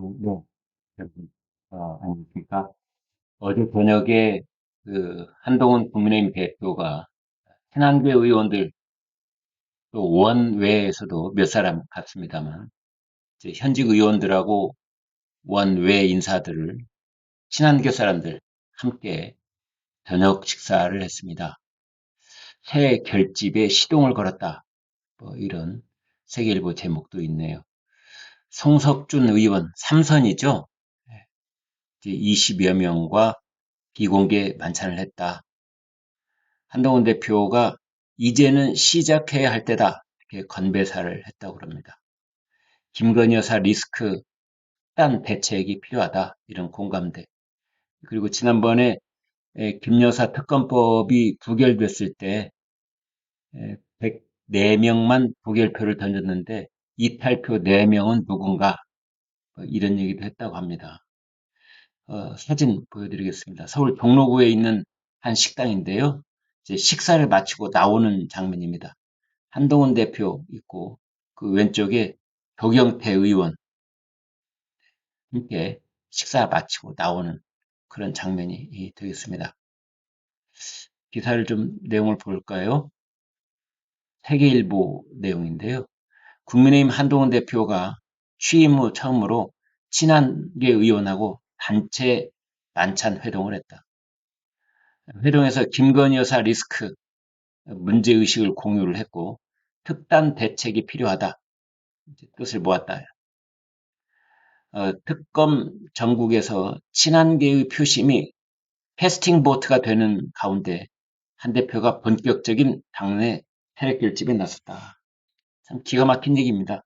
네, 여러분, 어, 안녕하십니까. 어제 저녁에 그 한동훈 국민의힘 대표가 친한교 의원들 또 원외에서도 몇 사람 갔습니다만 이제 현직 의원들하고 원외 인사들을 친한교 사람들 함께 저녁 식사를 했습니다. 새 결집에 시동을 걸었다. 뭐 이런 세계일보 제목도 있네요. 송석준 의원 삼선이죠. 20여 명과 비공개 만찬을 했다. 한동훈 대표가 이제는 시작해야 할 때다. 이렇게 건배사를 했다고 합니다. 김건희 여사 리스크 딴 대책이 필요하다. 이런 공감대. 그리고 지난번에 김 여사 특검법이 부결됐을 때 104명만 부결표를 던졌는데 이탈표 4명은 누군가 뭐 이런 얘기도 했다고 합니다. 어, 사진 보여드리겠습니다. 서울 종로구에 있는 한 식당인데요. 이제 식사를 마치고 나오는 장면입니다. 한동훈 대표 있고 그 왼쪽에 조경태 의원 함께 식사 마치고 나오는 그런 장면이 되겠습니다. 기사를 좀 내용을 볼까요? 세계일보 내용인데요. 국민의힘 한동훈 대표가 취임 후 처음으로 친한계 의원하고 단체 만찬 회동을 했다. 회동에서 김건희 여사 리스크 문제의식을 공유를 했고 특단 대책이 필요하다. 뜻을 모았다. 어, 특검 전국에서 친한계의 표심이 캐스팅 보트가 되는 가운데 한 대표가 본격적인 당내 세력 결집에 나섰다. 참 기가 막힌 얘기입니다.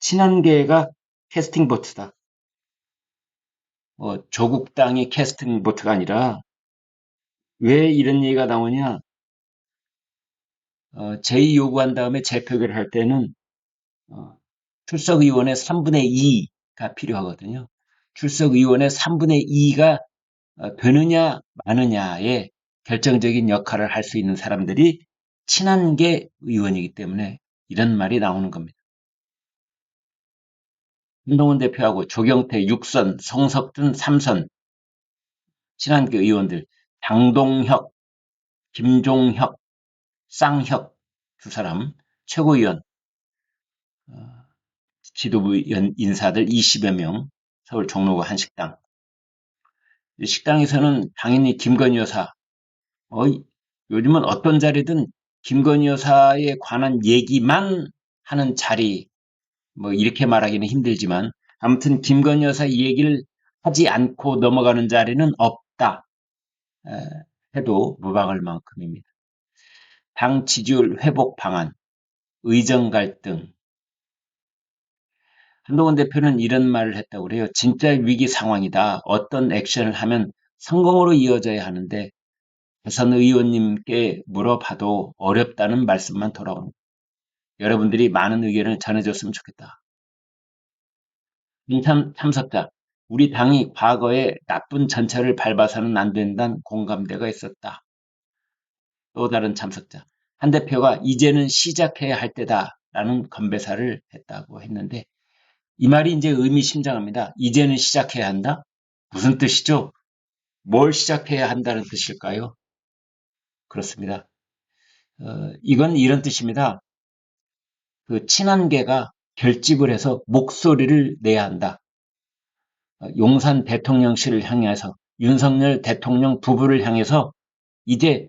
친한계가 캐스팅 보트다. 어, 조국 땅이 캐스팅 보트가 아니라 왜 이런 얘기가 나오냐? 어, 제의 요구한 다음에 재표결을 할 때는 어, 출석 의원의 3분의 2가 필요하거든요. 출석 의원의 3분의 2가 어, 되느냐 마느냐에 결정적인 역할을 할 수 있는 사람들이 친한계 의원이기 때문에 이런 말이 나오는 겁니다. 한동훈 대표하고 조경태 6선, 송석준 3선, 친한계 의원들, 장동혁, 김종혁, 쌍혁 두 사람, 최고위원, 어, 지도부 인사들 20여 명, 서울 종로구 한 식당. 식당에서는 당연히 김건희 여사, 어, 요즘은 어떤 자리든 김건희 여사에 관한 얘기만 하는 자리, 뭐 이렇게 말하기는 힘들지만 아무튼 김건희 여사 얘기를 하지 않고 넘어가는 자리는 없다 해도 무방할 만큼입니다. 당 지지율 회복 방안, 의정 갈등. 한동훈 대표는 이런 말을 했다고 그래요. 진짜 위기 상황이다. 어떤 액션을 하면 성공으로 이어져야 하는데 대선 의원님께 물어봐도 어렵다는 말씀만 돌아옵니다. 여러분들이 많은 의견을 전해줬으면 좋겠다. 민참 참석자, 우리 당이 과거에 나쁜 전철을 밟아서는 안 된다는 공감대가 있었다. 또 다른 참석자, 한 대표가 이제는 시작해야 할 때다 라는 건배사를 했다고 했는데 이 말이 이제 의미심장합니다. 이제는 시작해야 한다? 무슨 뜻이죠? 뭘 시작해야 한다는 뜻일까요? 그렇습니다. 어, 이건 이런 뜻입니다. 그 친한계가 결집을 해서 목소리를 내야 한다. 어, 용산 대통령실을 향해서 윤석열 대통령 부부를 향해서 이제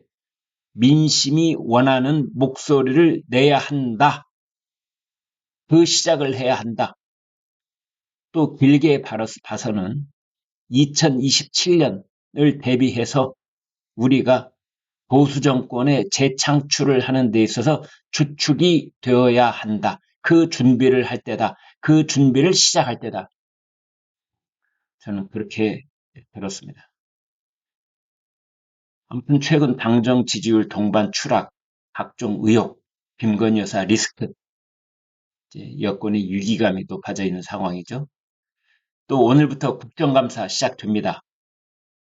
민심이 원하는 목소리를 내야 한다. 그 시작을 해야 한다. 또 길게 봐서는 2027년을 대비해서 우리가 보수 정권의 재창출을 하는 데 있어서 주축이 되어야 한다. 그 준비를 할 때다. 그 준비를 시작할 때다. 저는 그렇게 들었습니다. 아무튼 최근 당정 지지율 동반 추락, 각종 의혹, 김건희 여사 리스크, 여권의 위기감이 높아져 있는 상황이죠. 또 오늘부터 국정감사 시작됩니다.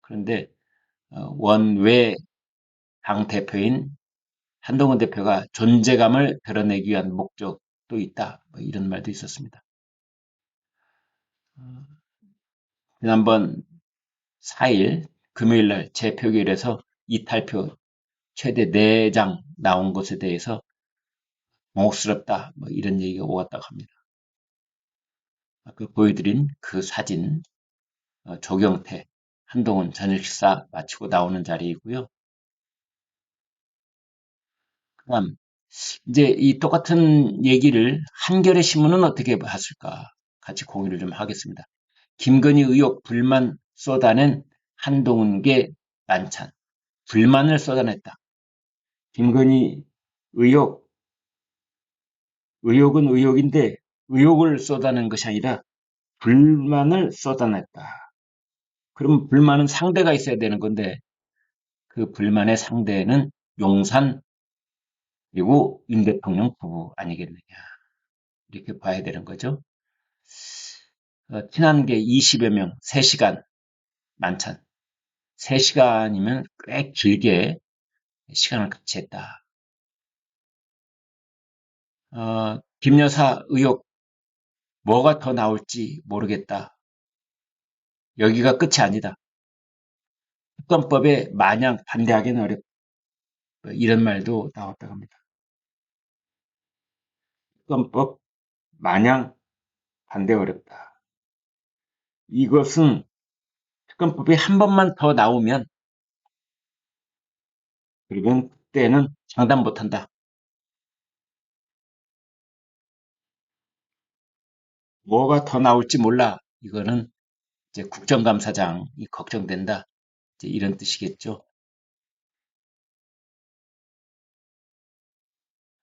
그런데 어, 원외 당 대표인 한동훈 대표가 존재감을 드러내기 위한 목적도 있다. 뭐 이런 말도 있었습니다. 어, 지난번 4일 금요일날 재표결에서 이탈표 최대 4장 나온 것에 대해서 곤혹스럽다 뭐 이런 얘기가 오갔다고 합니다. 아까 보여드린 그 사진 어, 조경태 한동훈 저녁 식사 마치고 나오는 자리이고요. 그다음 이제 이 똑같은 얘기를 한겨레 신문은 어떻게 봤을까 같이 공유를 좀 하겠습니다. 김건희 의혹 불만 쏟아낸 한동훈계 만찬 불만을 쏟아냈다. 김건희 의혹 의혹은 의혹인데 의혹을 쏟아낸 것이 아니라 불만을 쏟아냈다. 그럼 불만은 상대가 있어야 되는 건데 그 불만의 상대는 용산 그리고 윤 대통령 부부 아니겠느냐 이렇게 봐야 되는 거죠. 어, 친한게 20여 명 3시간 만찬 3시간이면 꽤 길게 시간을 같이 했다. 어, 김 여사 의혹 뭐가 더 나올지 모르겠다. 여기가 끝이 아니다. 특검법에 마냥 반대하기는 어렵다. 뭐 이런 말도 나왔다고 합니다. 특검법 마냥 반대 어렵다. 이것은 특검법이 한 번만 더 나오면 그러면 그때는 장담 못한다. 뭐가 더 나올지 몰라. 이거는 이제 국정감사장이 걱정된다. 이제 이런 뜻이겠죠.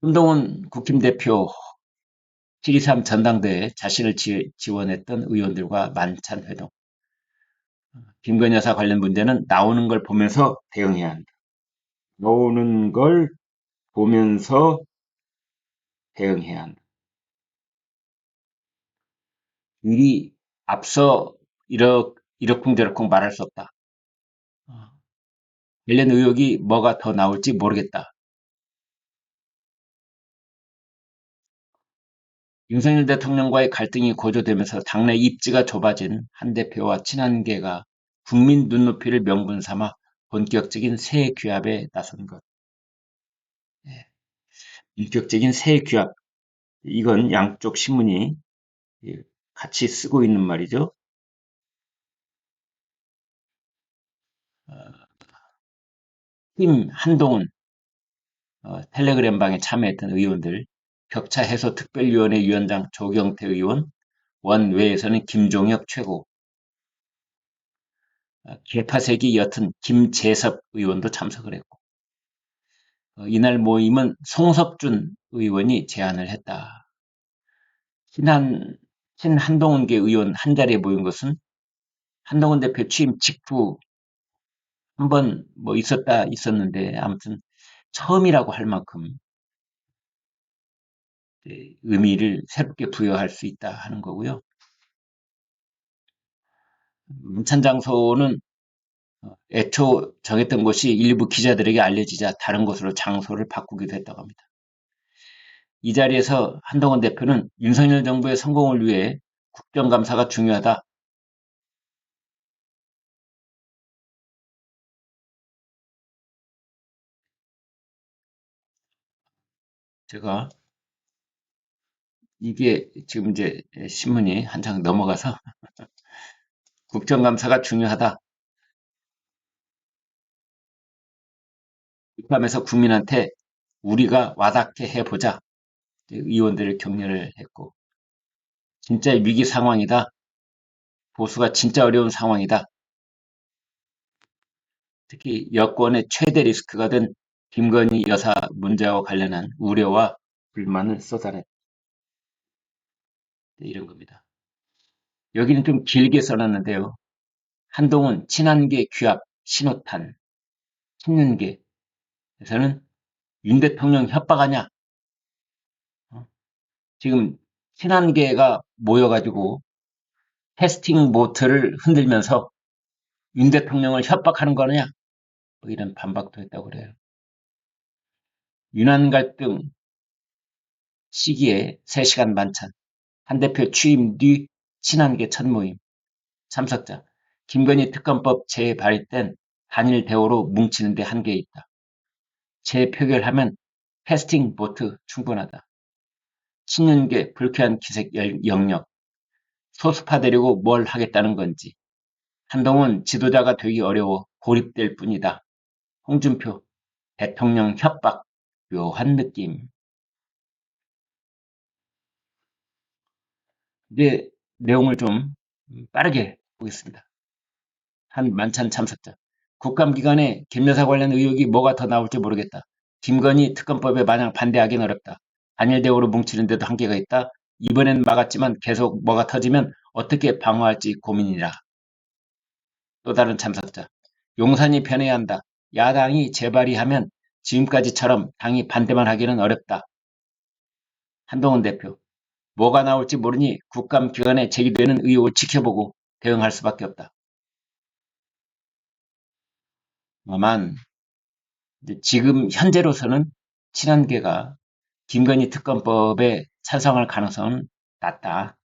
한동훈 국힘 대표 7.23 전당대회 자신을 지, 원했던 의원들과 만찬 회동. 김건희 여사 관련 문제는 나오는 걸 보면서 대응해야 한다. 나오는 걸 보면서 대응해야 한다. 미리 앞서 이러, 이러쿵저러쿵 말할 수 없다. 관련 의혹이 뭐가 더 나올지 모르겠다. 윤석열 대통령과의 갈등이 고조되면서 당내 입지가 좁아진 한 대표와 친한계가 국민 눈높이를 명분 삼아 본격적인 새 규합에 나선 것. 네. 본격적인 새 규합. 이건 양쪽 신문이 같이 쓰고 있는 말이죠. 팀 한동훈 어, 텔레그램 방에 참여했던 의원들 격차 해소 특별위원회 위원장 조경태 의원 원외에서는 김종혁 최고 어, 개파색이 옅은 김재섭 의원도 참석을 했고 어, 이날 모임은 송석준 의원이 제안을 했다. 친한 친한동훈계 의원 한 자리에 모인 것은 한동훈 대표 취임 직후 한번 뭐 있었다 있었는데 아무튼 처음이라고 할 만큼 의미를 새롭게 부여할 수 있다 하는 거고요. 문찬 장소는 어, 애초 정했던 곳이 일부 기자들에게 알려지자 다른 곳으로 장소를 바꾸기도 했다고 합니다. 이 자리에서 한동훈 대표는 윤석열 정부의 성공을 위해 국정감사가 중요하다. 제가 이게 지금 이제 신문이 한창 넘어가서 국정감사가 중요하다. 입함에서 국민한테 우리가 와닿게 해보자. 의원들을 격려를 했고 진짜 위기 상황이다. 보수가 진짜 어려운 상황이다. 특히 여권의 최대 리스크가 된 김건희 여사 문제와 관련한 우려와 불만을 쏟아냈다. 네, 이런 겁니다. 여기는 좀 길게 써놨는데요. 한동훈 친한계 규합 신호탄 친윤계에서는 윤 대통령 협박하냐 어? 지금 친한계가 모여가지고 테스팅 모트를 흔들면서 윤 대통령을 협박하는 거냐 뭐 이런 반박도 했다고 그래요. 윤한 갈등 시기에 3시간 만찬 한 대표 취임 뒤 친한계 첫 모임 참석자. 김건희 특검법 재발의 단일 대우로 뭉치는 데 한계 있다. 재표결하면 패스팅 보트 충분하다. 친윤계 불쾌한 기색 영역. 소수파 되려고 뭘 하겠다는 건지. 한동훈 지도자가 되기 어려워 고립될 뿐이다. 홍준표 대통령 협박 묘한 느낌. 이제 내용을 좀 빠르게 보겠습니다. 한 만찬 참석자. 국감 기간에 김여사 관련 의혹이 뭐가 더 나올지 모르겠다. 김건희 특검법에 마냥 반대하기는 어렵다. 단일 대우로 뭉치는데도 한계가 있다. 이번엔 막았지만 계속 뭐가 터지면 어떻게 방어할지 고민이라. 또 다른 참석자. 용산이 편해야 한다. 야당이 재발의하면 지금까지처럼 당이 반대만 하기는 어렵다. 한동훈 대표. 뭐가 나올지 모르니 국감 기간에 제기되는 의혹을 지켜보고 대응할 수밖에 없다. 다만 지금 현재로서는 친한계가 김건희 특검법에 찬성할 가능성은 낮다.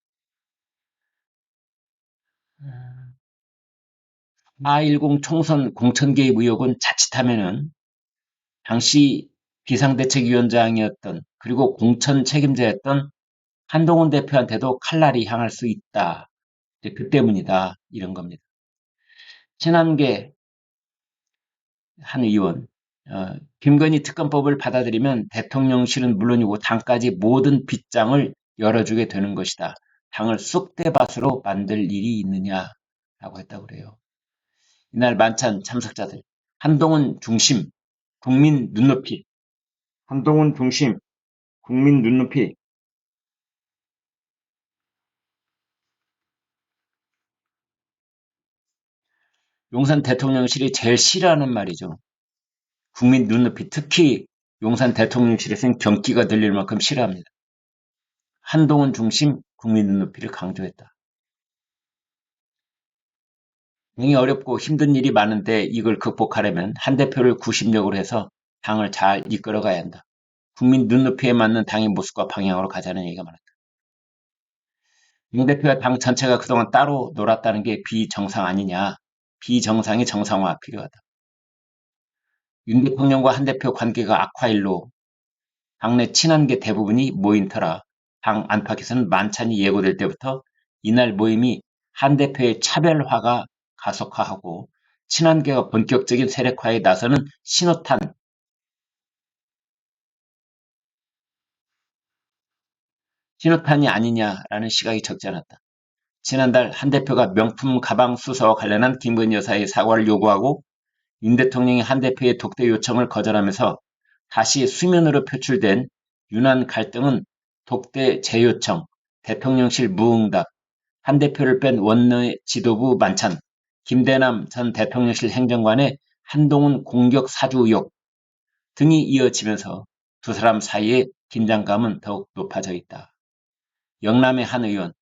4.10 총선 공천 개입 의혹은 자칫하면은 당시 비상대책위원장이었던 그리고 공천 책임자였던 한동훈 대표한테도 칼날이 향할 수 있다. 그 때문이다. 이런 겁니다. 친한계 한 의원 어, 김건희 특검법을 받아들이면 대통령실은 물론이고 당까지 모든 빗장을 열어주게 되는 것이다. 당을 쑥대밭으로 만들 일이 있느냐라고 했다고 그래요. 이날 만찬 참석자들 한동훈 중심 국민 눈높이 한동훈 중심 국민 눈높이 용산 대통령실이 제일 싫어하는 말이죠. 국민 눈높이 특히 용산 대통령실에서는 경기가 들릴 만큼 싫어합니다. 한동훈 중심 국민 눈높이를 강조했다. 당이 어렵고 힘든 일이 많은데 이걸 극복하려면 한 대표를 구심력으로 해서 당을 잘 이끌어가야 한다. 국민 눈높이에 맞는 당의 모습과 방향으로 가자는 얘기가 많았다. 용 대표와 당 전체가 그동안 따로 놀았다는 게 비정상 아니냐. 비정상의 정상화 필요하다. 윤 대통령과 한 대표 관계가 악화일로 당내 친한계 대부분이 모인 터라 당 안팎에서는 만찬이 예고될 때부터 이날 모임이 한 대표의 차별화가 가속화하고 친한계가 본격적인 세력화에 나서는 신호탄 신호탄이 아니냐라는 시각이 적지 않았다. 지난달 한 대표가 명품 가방 수사와 관련한 김건희 여사의 사과를 요구하고 윤 대통령이 한 대표의 독대 요청을 거절하면서 다시 수면으로 표출된 유난 갈등은 독대 재요청, 대통령실 무응답, 한 대표를 뺀 원내 지도부 만찬, 김대남 전 대통령실 행정관의 한동훈 공격 사주 의혹 등이 이어지면서 두 사람 사이의 긴장감은 더욱 높아져 있다. 영남의 한 의원,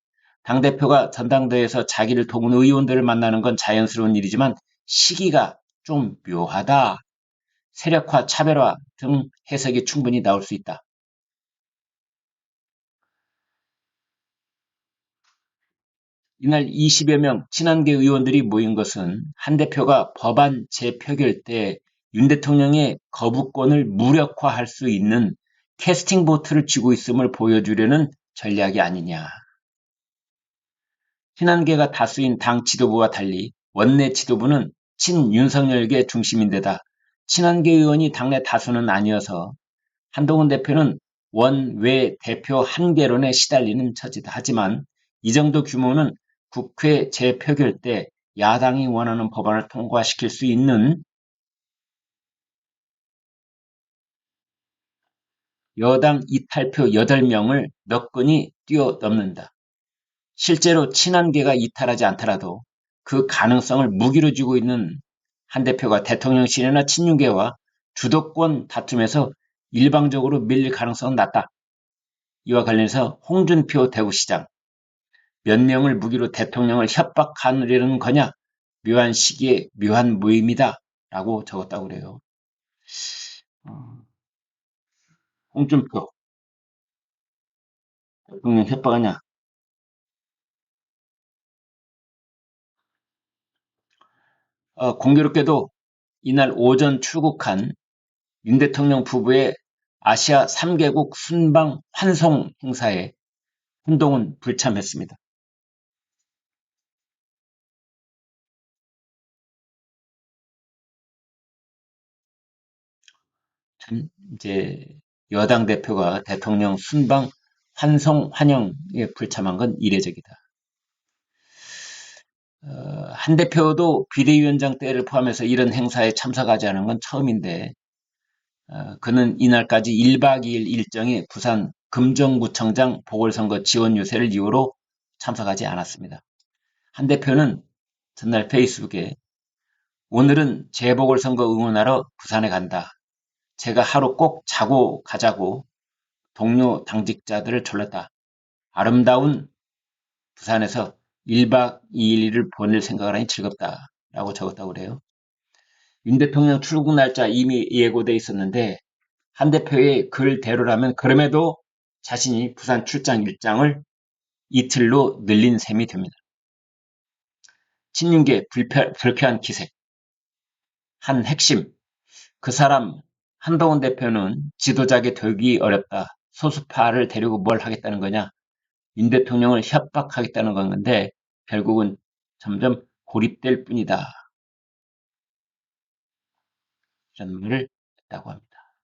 당대표가 전당대회에서 자기를 도운 의원들을 만나는 건 자연스러운 일이지만 시기가 좀 묘하다. 세력화, 차별화 등 해석이 충분히 나올 수 있다. 이날 20여 명 친한계 의원들이 모인 것은 한 대표가 법안 재표결 때 윤 대통령의 거부권을 무력화할 수 있는 캐스팅 보트를 쥐고 있음을 보여주려는 전략이 아니냐. 친한계가 다수인 당 지도부와 달리 원내 지도부는 친윤석열계 중심인데다 친한계 의원이 당내 다수는 아니어서 한동훈 대표는 원외 대표 한계론에 시달리는 처지다. 하지만 이 정도 규모는 국회 재표결 때 야당이 원하는 법안을 통과시킬 수 있는 여당 이탈표 8명을 너끈히 뛰어넘는다. 실제로 친한계가 이탈하지 않더라도 그 가능성을 무기로 쥐고 있는 한 대표가 대통령실이나 친윤계와 주도권 다툼에서 일방적으로 밀릴 가능성은 낮다. 이와 관련해서 홍준표 대구시장 몇 명을 무기로 대통령을 협박하려는 거냐 묘한 시기에 묘한 모임이다 라고 적었다고 그래요. 어, 홍준표 대통령 협박하냐? 어, 공교롭게도 이날 오전 출국한 윤 대통령 부부의 아시아 3개국 순방 환송 행사에 한동훈 불참했습니다. 참 이제 여당 대표가 대통령 순방 환송 환영에 불참한 건 이례적이다. 어, 한 대표도 비대위원장 때를 포함해서 이런 행사에 참석하지 않은 건 처음인데 어, 그는 이날까지 1박 2일 일정이 부산 금정구청장 보궐선거 지원 요새를 이유로 참석하지 않았습니다. 한 대표는 전날 페이스북에 오늘은 재보궐선거 응원하러 부산에 간다. 제가 하루 꼭 자고 가자고 동료 당직자들을 졸랐다. 아름다운 부산에서 1박 2일을 보낼 생각을 하니 즐겁다. 라고 적었다고 그래요. 윤 대통령 출국 날짜 이미 예고돼 있었는데 한 대표의 글대로라면 그럼에도 자신이 부산 출장 일정을 이틀로 늘린 셈이 됩니다. 친윤계 불패, 불쾌한 기색. 한 핵심. 그 사람 한동훈 대표는 지도자에게 되기 어렵다. 소수파를 데리고 뭘 하겠다는 거냐. 윤 대통령을 협박하겠다는 건데 결국은 점점 고립될 뿐이다. 이런 말을 했다고 합니다.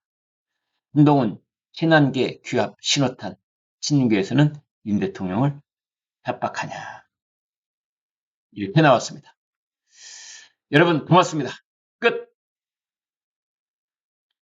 한동훈 친한계 규합 신호탄 친윤계에서는 윤 대통령을 협박하냐 이렇게 나왔습니다. 여러분 고맙습니다. 끝